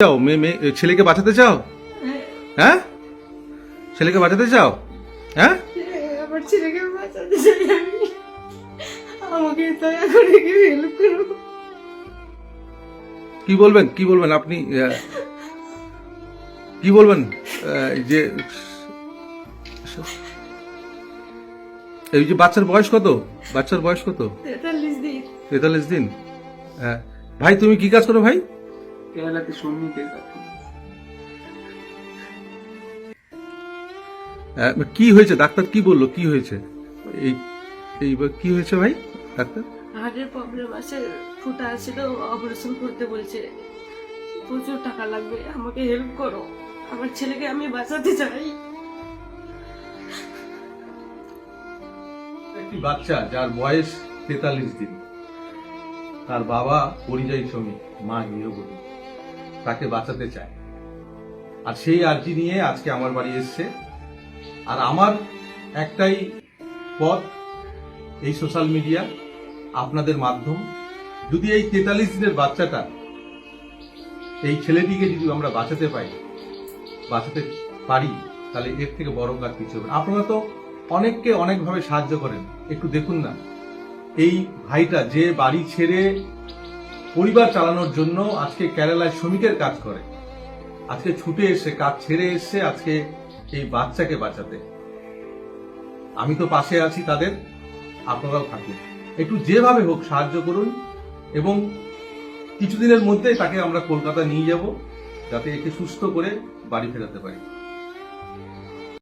চাও? মেয়ে মেয়ে ছেলেকে বাঁচাতে চাও? হ্যাঁ? ছেলেকে বাঁচাতে চাও? হ্যাঁ? আমার ছেলেকে বাঁচাতে চাই আমি। আমাকে দয়া করে কেউ হেল্প করো। কি বলবেন? কি বলবেন আপনি? কি বলবেন? যে এই যে বাচ্চার বয়স কত? বাচ্চার বয়স কত? তেতাল্লিশ দিন। তেতাল্লিশ দিন। হ্যাঁ। ভাই তুমি কি কাজ করো ভাই? কি হয়েছে? ডাক্তার কি বলল? কি হয়েছে? এই এইবার কি হয়েছে ভাই? ডাক্তার? হার্টের প্রবলেম আছে ফুটা আছে তো অপারেশন করতে বলছে। প্রচুর টাকা লাগবে আমাকে হেল্প করো। আমার ছেলেকে আমি বাঁচাতে চাই। একটি বাচ্চা যার বয়স তেতাল্লিশ দিন। তার বাবা পরিযায়ী শ্রমিক মা গৃহবধূ। তাকে বাঁচাতে চায়। আর সেই আর্জি নিয়ে আজকে আমার বাড়ি এসছে। আর আমার একটাই পথ এই সোশ্যাল মিডিয়া, আপনাদের মাধ্যম। যদি এই তেতাল্লিশ দিনের বাচ্চাটা, এই ছেলেটিকে যদি আমরা বাঁচাতে পাই, বাঁচাতে পারি, তাহলে এর থেকে বড় কাজ কিছু হবে আপনারা তো অনেককে অনেকভাবে সাহায্য করেন। একটু দেখুন না। এই ভাইটা যে বাড়ি ছেড়ে পরিবার চালানোর জন্য আজকে কেরালায় শ্রমিকের কাজ করে। আজকে ছুটে এসে, কাজ ছেড়ে এসে আজকে এই বাচ্চাকে বাঁচাতে। আমি তো পাশে আছি তাদের, আপনারাও থাকুন। একটু যেভাবে হোক সাহায্য করুন এবং কিছুদিনের মধ্যে তাকে আমরা কলকাতা নিয়ে যাব, যাতে একে সুস্থ করে বাড়ি ফেরাতে পারি।